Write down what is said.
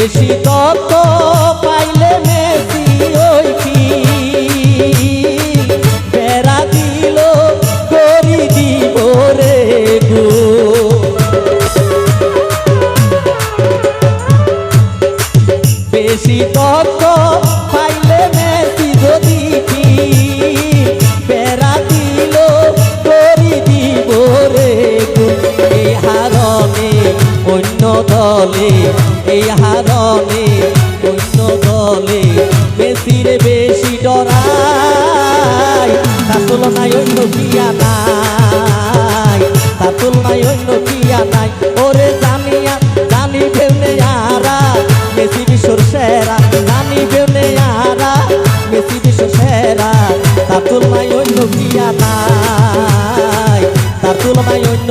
বেশি তত্ত্ব পাইলে মেসি ওই কি বেড়া দিল, করি দিব রে গো। বেশি তত্ত্ব পাইলে মেসি যদি কি? বেড়া দিল, করি দিব রে গো। এই হারনে অন্য দলে এই অন্য দলে বেশির বেশি ডরাই। তার তুলনায় অন্য কিয়া নাই তার তুলনায় অন্য কিয়া নাই। ওরে জানিয়া, জানি ভেউনে আরা মেসি বিশ্বর সেরা। জানি ভেউনে আরা মেসি বিশ্ব সেরা। তার তুলনায় অন্য কিয়া নাই তার তুলনায় অন্য